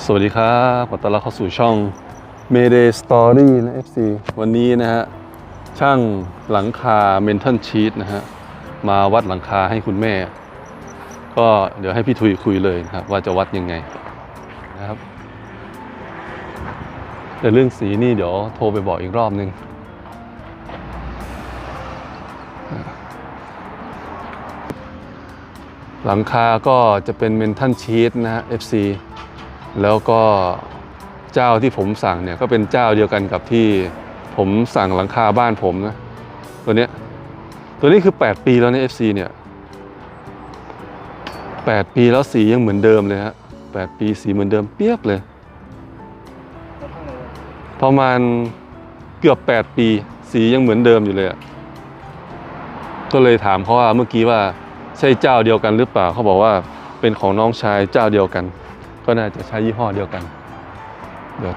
สวัสดีครับขอต้อนรับเข้าสู่ช่อง Mayday Story นะ FC วันนี้นะฮะ ช่างหลังคา Mental Sheet นะฮะ มาวัดหลังคาให้คุณแม่ ก็เดี๋ยวให้พี่ทุยคุยเลยนะครับ ว่าจะวัดยังไงนะครับ แต่เรื่องสีนี่เดี๋ยวโทรไปบอกอีกรอบนึง หลังคาก็จะเป็น Mental Sheet นะฮะ FC แล้วก็เจ้าที่ผมสั่งเนี่ยก็เป็นเจ้าเดียวกันกับที่ผมสั่งหลังคาบ้านผมนะตัวเนี้ยตัวนี้คือ 8 ปีแล้วใน FC เนี่ย8 ปีแล้วสียังเหมือนเดิมเลยฮะ8ปีสีเหมือนเดิมเปียบเลย ประมาณเกือบ 8 ปีสียังเหมือนเดิมอยู่เลยอะก็เลยถามเขาว่าเมื่อกี้ว่าใช่เจ้าเดียวกันหรือเปล่าเขาบอกว่าเป็นของน้องชายเจ้าเดียวกัน ก็น่าจะใช้ยี่ห้อเดียวกัน เดี๋ยว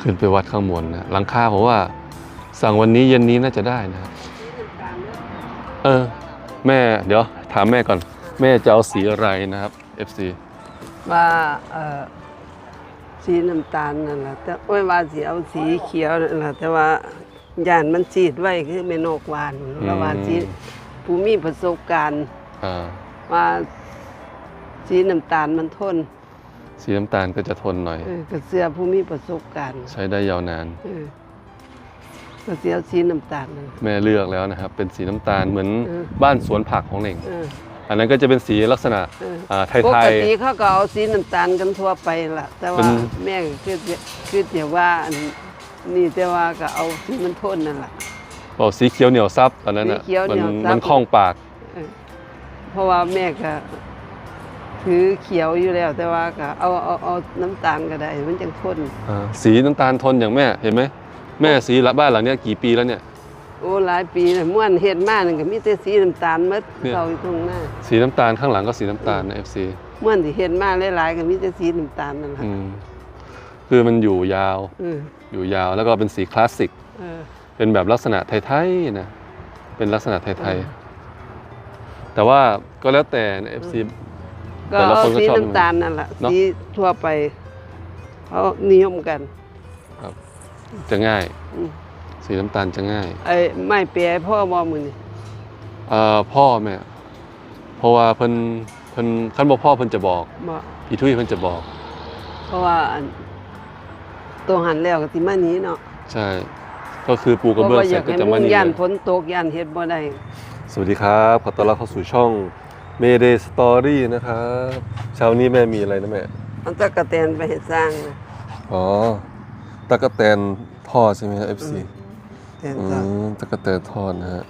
ขึ้นไปวัดข้างบนนะหลังคาผมว่า สั่งวันนี้เย็นนี้น่าจะได้นะเออ แม่เดี๋ยว ถามแม่ก่อน แม่จะเอาสีอะไรนะครับ FC ว่าเอ่อสีน้ำตาลนั่นแหละแต่ว่าสีเอาสีเขียวนั่นแหละแต่ว่า ย่านมันสีดไว้คือเมนกหวานแล้วว่าสีผู้มีประสบการณ์อ่าว่าสีน้ำตาลมันทน สีน้ำตาลก็จะทนหน่อยเออกระเสือผู้มีประสบการณ์ ใช้ได้ยาวนานเออก็เสียสีน้ำตาลนั่นแม่เลือกแล้วนะครับ เป็นสีน้ำตาลเหมือนเออบ้านสวนผักของเหน่งเอออันนั้นก็จะเป็นสีลักษณะเอออ่าไทปกยติเขาก็เอาสีน้ำตาลกันทั่วไปล่ะ แต่เป็ว่านแม่ก็คือคือเดี๋ยวว่าอั นนี่แต่ว่าก็เอาสีมันทนนั่นแหละๆบอกสีเขียวเหนียวซับตอนนั้นอะสีเขียวเหนียวมัซับ มันคล่องปาก เออเพราะว่าแม่ก็ถือเขียวอยู่แล้ว แต่ว่าก็เอาเอาเอาน้ำตาลก็ได้ มันจังทนอ่าสีน้ำตาลทนอย่างแม่เห็นไหมแม่สีละบ้านหลังเนี้ยกี่ปีแล้วเนี่ย โอ้หลายปีแล้วม่วนเฮ็ดมานั่นก็มีแต่สีน้ำตาลหมดเนี่ย เราอยู่ตรงหน้าสีน้ำตาลข้างหลังก็สีน้ำตาลนะ FC ม่วนที่เฮ็ดมาหลายๆก็มีแต่สีน้ำตาลนั่นแหละอืม คือมันอยู่ยาวเอออยู่ยาวแล้วก็เป็นสีคลาสสิกเออเป็นแบบลักษณะไทยๆนะเป็นลักษณะไทยๆแต่ว่าก็แล้วแต่นะ FC ก็แต่ละเอาคนก็สีชอบน้ำตาลนั่นแหละเนอะสีทั่วไปเขานิยมกันจะง่ายอืมสีน้ำตาลจะง่ายไอ้ไม้เปียพ่อบ่มื้อนี่เอ่อพ่อแม่เพราะว่าเพิ่นเพิ่นคันบอกพ่อเพิ่นจะบอกบ่พี่ทุยเพิ่นจะบอก เพราะว่าอัน ตัวหันแล้วก็สิมานี้เนาะใช่ ก็คือปูกระเบื้องเสร็จก็จะมานี่ย่านเลยฝนตกย่านเฮ็ดบ่ได้ สวัสดีครับขอต้อนรับเข้าสู่ช่อง Mayday Story นะครับเช้านี้แม่มีอะไรนะแม่เอาตะกะแตนไปให้สร้างนะอ๋อตะกะแตนทอดใช่ไหมครับ FC แตนอืก็มตะกะแตนทอดนะฮะ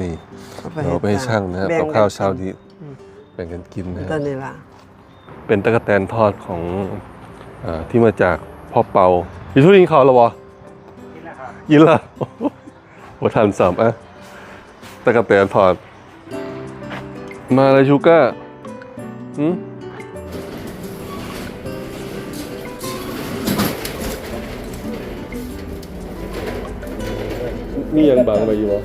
นี่เอาไปเราไปให้ช่างนะครับแบ่กับกัข้าวเช้านี้อืมแบ่งกันกินนะฮะตอนนี้ล่ะเป็นตะกะแตนทอดของเออ ที่มาจากพ่อเปาพี่ทุเรียนเขาแล้ววะกินแล้วครับกินแล้วหัวทันสามอะตะกะแตนทอด มาเลยชูก้าหืมนี่ยังบังไปอยู่วะ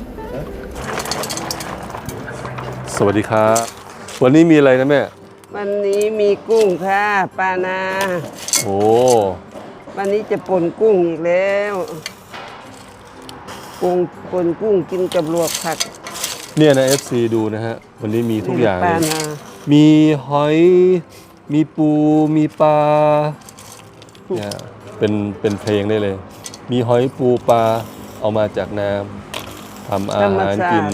สวัสดีครับ วันนี้มีอะไรนะแม่ วันนี้มีกุ้งค่ะปานา โอ้วันนี้จะป่นกุ้งอีกแล้วกุ้งป่นกุ้งกินกับลวกผักเนี่ยนะ FC ดูนะฮะ วันนี้มีทุกอย่างปาเลยนามีหอย มีปู มีปลาเนี่ยเป็นเป็นเพลงได้เลย มีหอยปูปลาเอามาจากน้ำทำอาหารกิน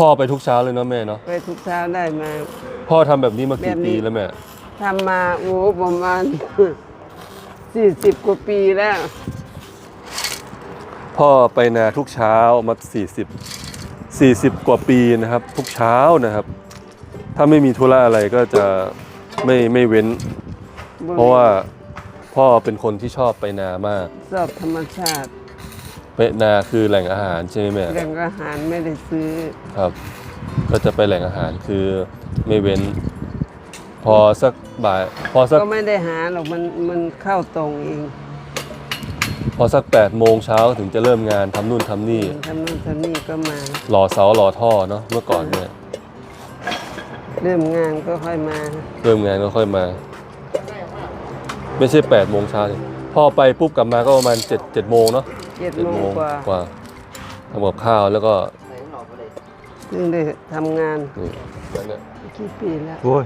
พ่อไปทุกเช้าเลยเนาะแม่เนาะไปทุกเช้าได้มา พ่อทำแบบนี้มากี่แบบนี้ ปีแล้วแม่ทำมาโอ้ประมาณ สี่สิบกว่าปีแล้ว พ่อไปนาทุกเช้ามา40 40 กว่าปีนะครับ ทุกเช้านะครับ ถ้าไม่มีธุระอะไรก็จะไม่ไม่เว้น เพราะว่าพ่อเป็นคนที่ชอบไปนามาก ชอบธรรมชาติ ไปนาคือแหล่งอาหารใช่ไหมแม่แหล่งอาหารไม่ได้ซื้อครับ ก็จะไปแหล่งอาหารคือไม่เว้น พอสักบ่ายพอสักก็ไม่ได้หาหรอกมันมันเข้าตรงเองพอสัก8ปดโมงเช้าถึงจะเริ่มงานทำนู่นทำนี่ทำนู่นทำนี่ก็มา หล่อเสาหล่อท่อเนาะเมื่อก่อนเนี่ยเริ่มงานก็ค่อยมา เริ่มงานก็ค่อยมา ไม่ใช่8ปดโมงเช้าดิพอไปปุ๊บกลับมาก็ประมาณ7จ็ดเจ็ดโมงเนาะ เจ็ดเจ็ดโมโมงงกว่า กว่าทำกับข้าวแล้วก็ซึ่งได้ทำงานนี่นั่นแหละกี่ปีแล้ว โอ้ย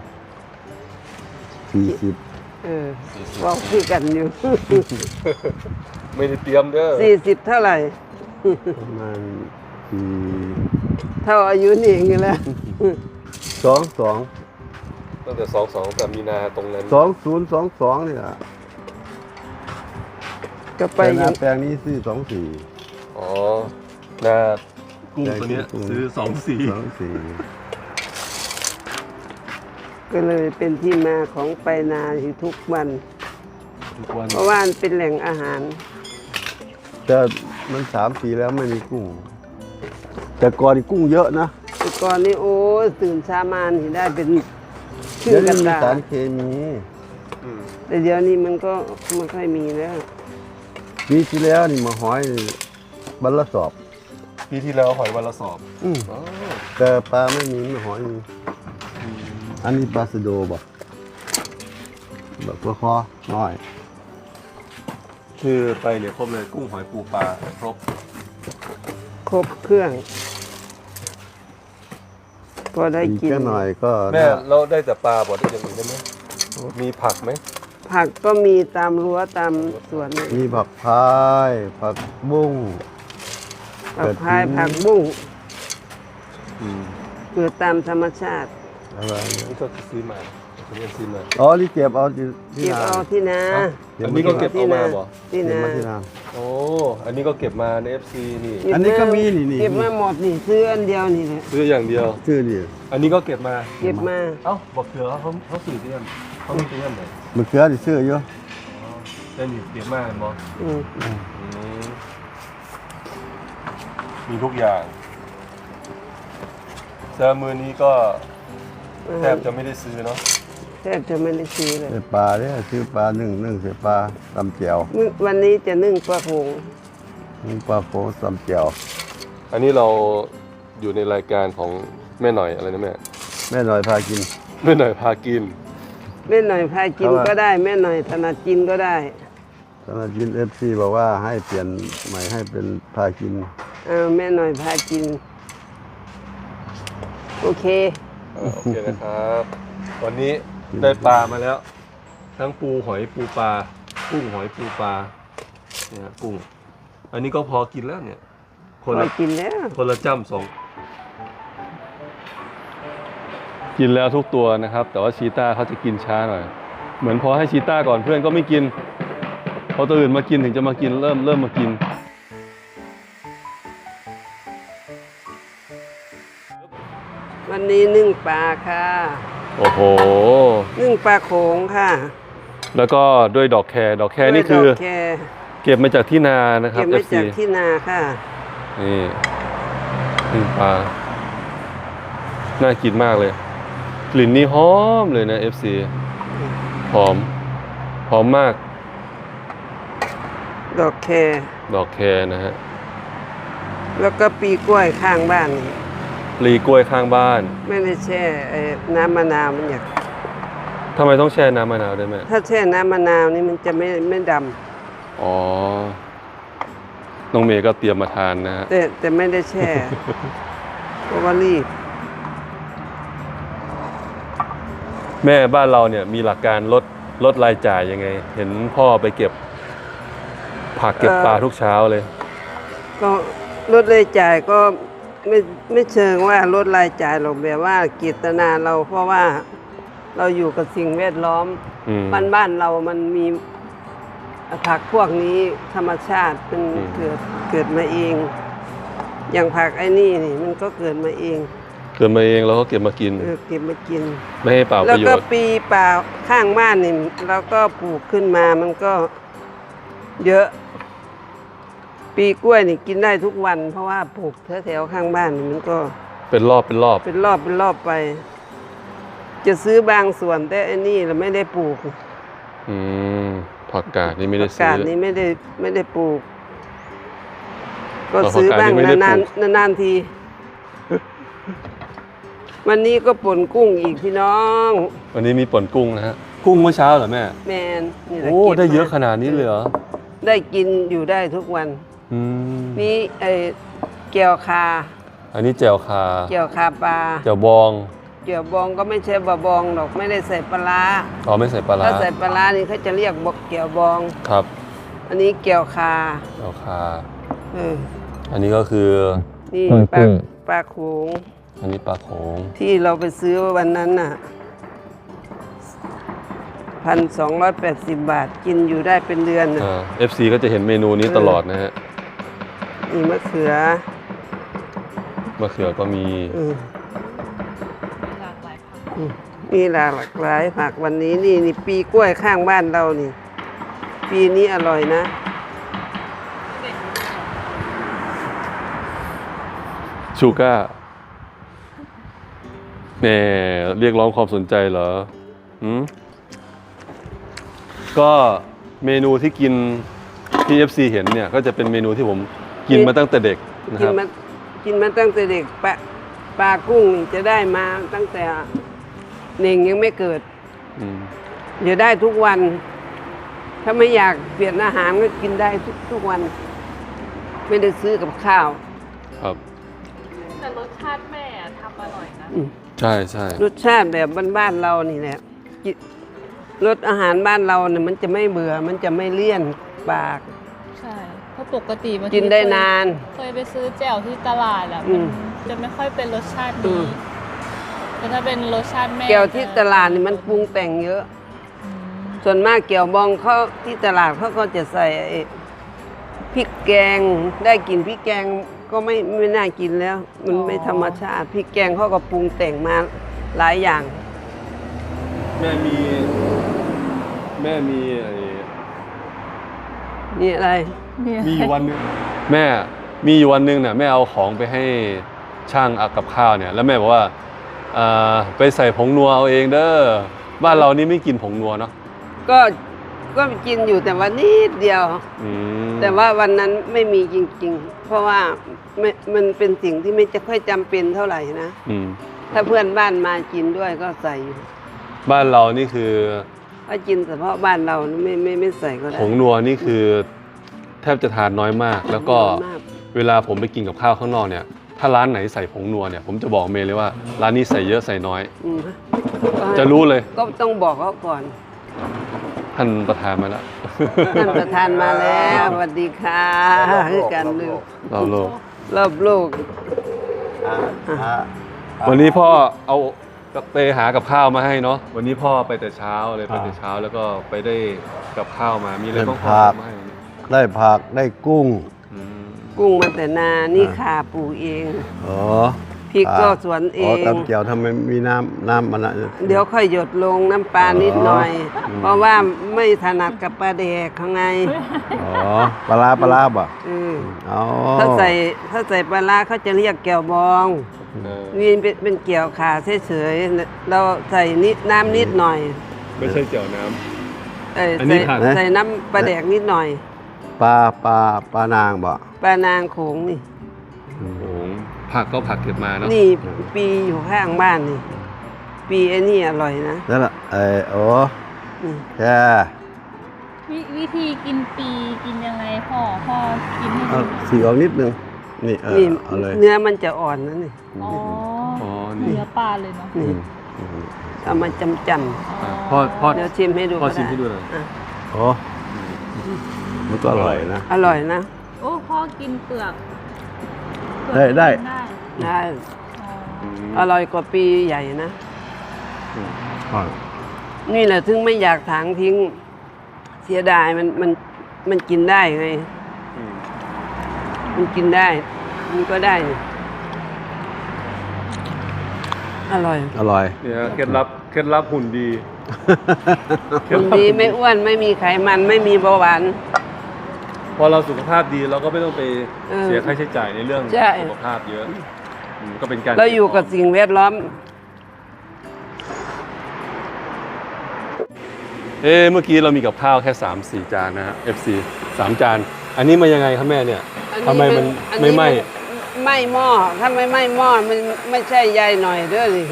สี่สิบเออเว่าคือกันอยู่ ไม่ได้เตรียมเด้อสี่สิบเท่าไหร่ ประมาณสี่เท่าอายุนี่เองอยู่แล้วสองสองตั้งแต่สองสองแต่มีนาตรงนั้นสองศูนย์สองสองนี่แหละ ก็ไปแต่หอน้ายู่แปลงนี้ซื้อสองสี่อ๋อนากุ้งตัวเนี้ยกุ้งซื้อสองสี่สองสี่ก็เลยเป็นที่มาของไปนาอยู่ทุกวัน ทุกวันเพราะว่ามันเป็นแหล่งอาหาร แต่มันสามปีแล้วไม่มีกุ้ง แต่ก่อนนี่กุ้งเยอะนะแต่ก่อนนี้โอ้ยตื่นเช้ามานี่ได้เป็นชื่เดี๋อยวกันี้นมีดาสารเคมีอืมแต่เดี๋ยวนี้มันก็ไม่ค่อยมีแล้ว ปีที่แล้วนี่มาหอยบัลละสอบ ปีที่แล้วหอยวันละสอบอืมอ๋อแต่ปลาไม่มีไม่หอยมีอันนี้ปลาสะโดบอกแบบว่าคอน้อย คือไปเนี่ยครบเลยกุ้งหอยปูปลาครบครบเครื่องพอได้อีกกิน แค่หน่อยก็แม่น่าเราได้แต่ปลาบอกได้อย่างอื่นได้ไหมมีผักไหม ผักก็มีตามรั้วตามสวนนี่มีผักพายผักบุ้ง ผักพายผักบุ้งอืมเกิดตามธรรมชาติอะไรเนี่ยนี่ก็ซื้อมาผมยังซื้อมาอ๋อนี่เก็บเอาที่ที่เก็บนา เอาที่นาเอ้าอันนี้ก็เก็บเอามาบ่ที่เก็บนามาที่นา โอ้อันนี้ก็เก็บมาใน FC นี่เบอันนี้ก็มีนี่นี่ เก็บมาหมดนี่ซื้ออันเดียวนี่แหละซื้ออย่างเดียว ชื่อนี่อันนี้ก็เก็บมา เก็บมา เอ้าบอกเถื่อเขาเขาสื่อเตี้ยม เขาไม่เตี้ยมเลยมะเขือที่ซื้ออยู่เล่นอยู่เก็บมาบออืมมีทุกอย่างเซอร์มือนี้ก็แทบจะไม่ได้ซื้อเนาะแทบจะไม่ได้ซื้อเลยใส่ปลาเนี่ยซื้อปลาหนึ่งหนึ่งใส่ปลาตำเจียวมื้อวันนี้จะนึ่งปลาหงนึ่งปลาโฟตำเจียวอันนี้เราอยู่ในรายการของแม่หน่อยอะไรนะแม่ แม่หน่อยพากิน แม่หน่อยพากิน แม่หน่อยพากินเพราะว่าก็ได้แม่หน่อยถนัดกินก็ได้ตอนนั้นยินเอฟซีบอกว่าให้เปลี่ยนใหม่ให้เป็นพากินเอาแม่หน่อยพากิน โอเคอ่าโอเคนะครับ วันนี้ได้ปลามาแล้ว ทั้งปูหอยปูปลากุ้งหอยปูปลาเนี่ยฮะกุ้ง อันนี้ก็พอกินแล้วเนี่ย คนพละอกินแล้ว คนละจ้ำสอง กินแล้วทุกตัวนะครับ แต่ว่าชีต้าเขาจะกินช้าหน่อย เหมือนพอให้ชีต้าก่อนเพื่อนก็ไม่กิน พอตัวอื่นมากินถึงจะมากินเริ่มเริ่มมากิน วันนี้นึ่งปลาค่ะ โอ้โห นึ่งปลาโขงค่ะ แล้วก็ด้วยดอกแครดอกแครนี่คือ ด้วยดกแคเก็บมาจากที่นานะครับ เก็บมา FC จากที่นาค่ะ นี่นึ่งปลา น่ากินมากเลย กลิ่นนี่หอมเลยนะ FC หอม หอมมาก ดอกแคดอกแครนะฮะ แล้วก็ปีกล้วยข้างบ้านนี่ปลีกล้วยข้างบ้าน ไม่ได้แช่เอ่อน้ำมะนาวมันอยากทำไมต้องแช่น้ำมะนาวด้วยแม่ ถ้าแช่น้ำมะนาวนี่มันจะไม่ไม่ดอ๋อ น้องเมย์ก็เตรียมมาทานนะฮะำแต่แต่ไม่ได้แช่ เพราะว่ารีบ แม่บ้านเราเนี่ยมีหลักการลดลดรายจ่ายยังไง เห็นพ่อไปเก็บ ผักเก็บปลาทุกเช้าเลย ก็ลดรายจ่ายก็ไม่ไม่เชิงว่าลดรายจ่ายหรอกแบบว่ากีตนาเราเพราะว่าเราอยู่กับสิ่งแวดล้อมอืมบ้านบ้านเรามันมีผักพวกนี้ธรรมชาติมันอืมเกิดเกิดมาเอง อย่างผักไอ้นี่นี่มันก็เกิดมาเอง เกิดมาเองเราก็เก็บมากิน เออเก็บมากิน ไม่ให้เปล่าปแล้วระโยก็ชน์ ปีเปล่าข้างบ้านนี่เราก็ปลูกขึ้นมามันก็เยอะ ปีกล้วยนี่กินได้ทุกวัน เพราะว่าปลูกแถวๆข้างบ้านนี่มันก็เป็นรอบเป็นรอบ เป็นรอบเป็นรอบไป จะซื้อบางส่วนแต่อันนี้เราไม่ได้ปลูกอืมผผักกาดนี่ไม่ได้ผักซื้กาอดนี้ไม่ได้ไม่ได้ปลูก ก็ผักกาดซื้อบ้างนี่ไม่ได้นานปลูกๆนานๆที วันนี้ก็ป่นกุ้งอีกพี่น้องวันนี้มีป่นกุ้งนะฮะกุ้งเมื่อเช้าเหรอแม่แมนนี่แหละโอ้ก็บได้เยอะมขนาดนี้เลยเหรอได้กินอยู่ได้ทุกวัน อืมนี่ไอ้เกี่ยวคาอันนี้แจ่วคาเกี่ยวคาปลาแจ่วบองเกี่ยวบองก็ไม่ใช่บะบองหรอกไม่ได้ใส่ปลาร้าอ๋อไม่ใส่ปลาร้าถ้าใส่ปลาร้านี่เขาจะเรียกบอกเกี่ยวบอง ครับอันนี้เกี่ยวคาแจ่วคาเอออันนี้ก็คือนี่กุ้งปลากุ้งปลาโขง อันนี้ปลาโขงที่เราไปซื้อวันนั้นน่ะพันสองร้อยแปดสิบบาทกินอยู่ได้เป็นเดือนน่ะเออฟซีก็จะเห็นเมนูนี้ตลอดนะฮะนี่มะเขือมะเขือก็มี อืมหลากหลายผักอืมนี่หลากหลายผักวันนี้นี่นี่ปีกล้วยข้างบ้านเรานี่ ปีนี้อร่อยนะ ชูก้าแหน่เรียกร้องความสนใจเหรอหืมก็เมนูที่กินที่ FC เห็นเนี่ยก็จะเป็นเมนูที่ผมกินมาตั้งแต่เด็กนะกิคนรับ มากินมาตั้งแต่เด็กปลาปลากุ้งนี่จะได้มาตั้งแต่เน่งยังไม่เกิดอืมเดี๋ยวได้ทุกวัน ถ้าไม่อยากเปลี่ยนอาหารก็กินได้ทุกทุกวัน ไม่ได้ซื้อกับข้าว ครับ แต่รสชาติแม่อะทำอร่อยนะ อืม ใช่ใช่รสชาติแบบบ้านๆเรานี่แหละกิรสอาหารบ้านเราเนี่ยมันจะไม่เบื่อมันจะไม่เลี่ยนปาก ใช่เพราะปกติบางทีกินได้นาน เคยไปซื้อแจ่วที่ตลาดอะอืมันมจะไม่ค่อยเป็นรสชาติอืนี้มแต่ถ้าเป็นรสชาติแม่แก้วที่จะตลาดนี่มันปรุงแต่งเยอะอืมส่วนมากเกี่ยวบองเขาที่ตลาดเขาก็จะใส่ไอ้พริกแกงได้กินพริกแกง ก็ไม่ไม่น่ากินแล้ว มันไม่ธรรมชาติพริกแกงเขาก็ปรุงแต่งมาหลายอย่าง แม่มี แม่มีไอ้นี่อะไรเนี่ยมีอยู่วันหนึงแม่มีอยู่วันหนึงเนี่ยแม่เอาของไปให้ช่างอักกับข้าวเนี่ย แล้วแม่บอกว่าอ่าไปใส่ผงนัวเอาเองเด้อบ้านเรานี่ไม่กินผงนัวเนาะก็ ก็กินอยู่แต่ว่านิดเดียว อืมแต่ว่าวันนั้นไม่มีจริง ๆ เพราะว่าไม่มันเป็นสิ่งที่ไม่จะค่อยจำเป็นเท่าไหร่นะ อืมถ้าเพื่อนบ้านมากินด้วยก็ใส่อยู่บ้านเรานี่คือถ้ากินเฉพาะบ้านเราไม่ไม่ไม่ใส่ก็ได้ผงนัวนี่คือ แทบจะทานน้อยมาก แล้วก็มากเวลาผมไปกินกับข้าวข้างนอกเนี่ย ถ้าร้านไหนใส่ผงนัวเนี่ย ผมจะบอกเมย์เลยว่า ร้านนี้ใส่เยอะใส่น้อย อืมจะรู้เลย ก็ต้องบอกเขาก่อน ท่านประธานมาแล้ว ท่านประธานมาแล้วสวัสดีค่ะคือกันลูกเราโลกรอบลูกอ่าอ่าวันนี้พ่อเอาไปหากับข้าวมาให้เนาะวันนี้พ่อไปแต่เช้าเลยไปแต่เช้าแล้วก็ไปได้กับข้าวมามีอะไรบ้างพ่อเอามาให้ได้ผักได้กุ้งอืมกุ้งมาแต่นานี่ขาปลูกเอง อ๋อ พริกก็สวนเออ๋องตำเกียวทำไมมีน้ำน้ำมันอะเดี๋ยวค่อยหยดลงน้ำปลานิดหน่อยอ๋อเพราะว่าไม่ถนัดกับปลาแดกเขาไงอ๋อปลาร้าปลาร้าบ่ะเอออ๋อถ้าใส่ถ้าใส่ปลาร้าเขาจะเรียกแก้วบองเออนี่เป็นเป็นเกี่ยวขาเฉยๆเราใส่นิดน้ำนิดหน่อย ไม่ใช่เจียวน้ำเอ้ยอันนี้ใส่ผักใส่น้ำปลาแดกนิดหน่อยปลาปลาปลานางบ่ะปลานางโขงนี่โอ้โห ผักก็ผักเก็บมาเนาะนี่ปีอยู่ข้างบ้านนี่ ปีไอ้นี่อร่อยนะนั่นแหละเออโอ้นี่แค่วิวิธีกินปีกินยังไงพ่อพ่อกินให้เอาดูหน่อยสีออกนิดนึงนี่เออนี่เอาเลยเนื้อมันจะอ่อนนะนี่อ๋ออ๋อนี่เนื้อปลาเลยเนาะนี่อืมเอามาจำจอ๋อพ่อพ่อำเดี๋ยวชิมให้ดูพ่อก็ชิมได้ให้ดูหน่อยอะโอ้มันก็อร่อยนะ อร่อยนะ โอ้พ่อกินเปลือกเปลือก ได้ได้กินได้ได้อ๋ออร่อยกว่าปีใหญ่นะอ๋อนี่แหละถึงไม่อยากถางทิ้ง เสียดายมันมันมันกินได้ไงอืมมันกินได้ มันก็ได้นี่อร่อยอร่อย เนี่ยเคล็ดลับเคล็ดลับหุ่นดีคนดีไม่อ้วนไม่มีไขมันไม่มีเบาหวาน พอเราสุขภาพดีเราก็ไม่ต้องไปเออเสียค่าใช้จ่ายในเรื่องใช่ สุขภาพเยอะอืมก็เป็นการเราอยู่กับสิ่งแวดล้อม เอ๊ะเมื่อกี้เรามีกับข้าวแค่3 4จานนะฮะ FC 3จาน อันนี้มายังไงครับแม่เนี่ยอัทำไมมันอัไม่ไหม้ไหม้หม้อถ้าไม่ไหม้หม้อมันไม่ใช่ใยหน่อยเด้อสิ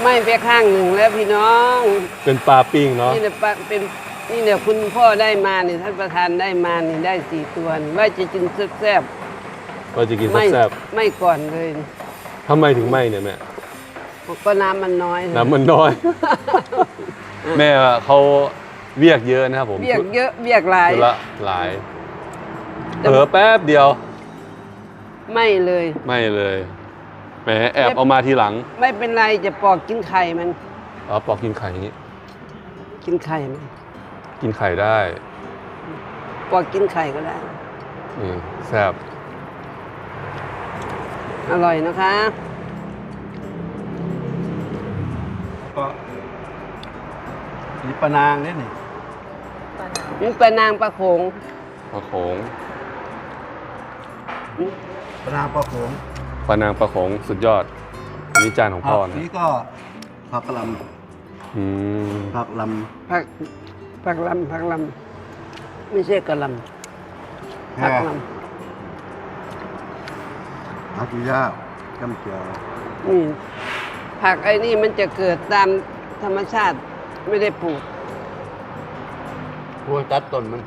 ไหม้ไปข้างหนึ่งแล้วพี่น้องเป็นปลาปิ้งเนาะนี่เนี่ยปะเป็น นี่เนี่ยคุณพ่อได้มานี่ท่านประธานได้มานี่ได้สี่ตัวนี่ว่าจะกินแซ่บเราจะกินๆไม่แซ่บไม่ก่อนเลยๆทำไมถึงไหมเนี่ยแม่ ก็น้ำมันน้อยน้ำมันน้อย แม่เขาเวียกเยอะนะครับผมเบียกเยอะเบียกหลาย ธุระหลายเผลอแป๊บเดียว ไม่เลย ไม่เลยแหมแอบเอามาทีหลังไม่เป็นไรจะปอกกินไข่มันอ๋อปอกกินไข่อย่างนี้กินไข่มัน กินไข่ได้ปอกกินไข่ก็ได้ นี่แซ่บอร่อยนะคะ ก็นี่ปลานางเนี่ยนี่นี่ปลานางปลาโขงปลาโขงปลานางปลาโขงปลานางปลาโขงสุดยอดอันนี้จานของพ่อผักนะนี่ก็ผักกะหล่อืมำผักลผัก ผักลำผักลำไม่ใช่กะหลำำแห่ผักลผักกุย่าจำเจียวำนี่ผักไอ้นี่มันจะเกิดตามธรรมชาติไม่ได้ปลูก พวกตัดต้นมัน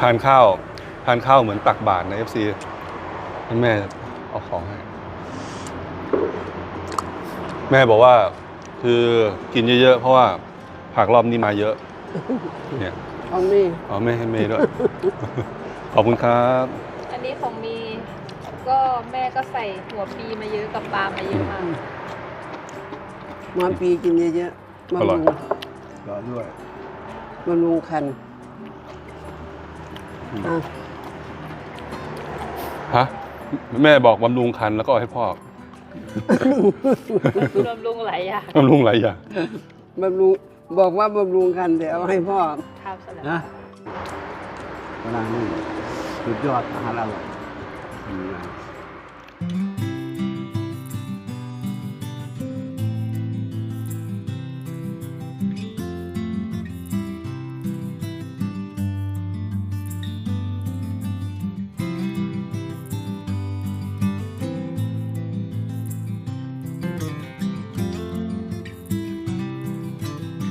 ทานข้าว ทานข้าวเหมือนตักบาตรนะ FC ให้แม่เอาของให้ แม่บอกว่า คือกินเยอะๆ เพราะว่าผักรอบนี้มาเยอะ เนี่ยเอานี่เอาแม่ให้เมย์ด้วย ขอบคุณครับ อันนี้ของมีก็แม่ก็ใส่หัวปีมาเยอะกับปลามาเยอะมากหมาปีกินเยอะๆอร่บำอรุยงก็ด้วย บำรุงคันอะ ฮะ แม่บอกบำรุงคันแล้วก็เอาให้พ่อบำรุงหลายอย่างบำรุงหลายอย่างบำรุงบอกว่าบำรุงคันแต่เอาให้พ่อทำสลัดนะปลานางนี่สุดยอดอาหารอร่อยอืม